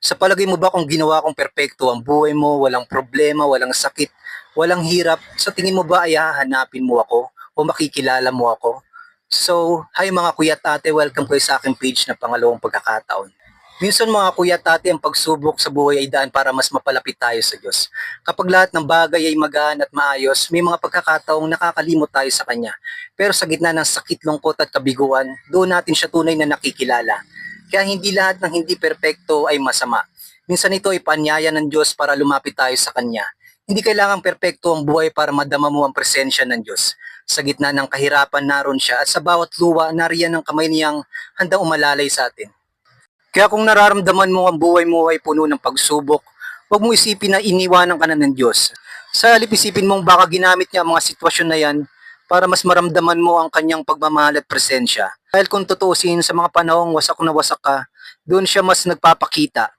Sa palagay mo ba kung ginawa kong perpekto ang buhay mo, walang problema, walang sakit, walang hirap, sa tingin mo ba ay hahanapin mo ako o makikilala mo ako? So, hi mga kuya at ate, welcome kayo sa aking page na pangalawang pagkakataon. Minsan mga kuya at ate, ang pagsubok sa buhay ay daan para mas mapalapit tayo sa Diyos. Kapag lahat ng bagay ay magaan at maayos, may mga pagkakataong nakakalimot tayo sa Kanya. Pero sa gitna ng sakit, lungkot at kabiguan, doon natin siya tunay na nakikilala. Kaya hindi lahat ng hindi perpekto ay masama. Minsan ito ay panyaya ng Diyos para lumapit tayo sa Kanya. Hindi kailangang perpekto ang buhay para madama mo ang presensya ng Diyos. Sa gitna ng kahirapan naroon siya at sa bawat luwa nariyan ang kamay niyang handang umalalay sa atin. Kaya kung nararamdaman mo ang buhay mo ay puno ng pagsubok, huwag mo isipin na iniwanan ka na ng Diyos. Sa halip isipin mong baka ginamit niya ang mga sitwasyon na yan para mas maramdaman mo ang kanyang pagmamahal at presensya. Dahil kung tutuusin sa mga panahong wasak na wasak ka, doon siya mas nagpapakita.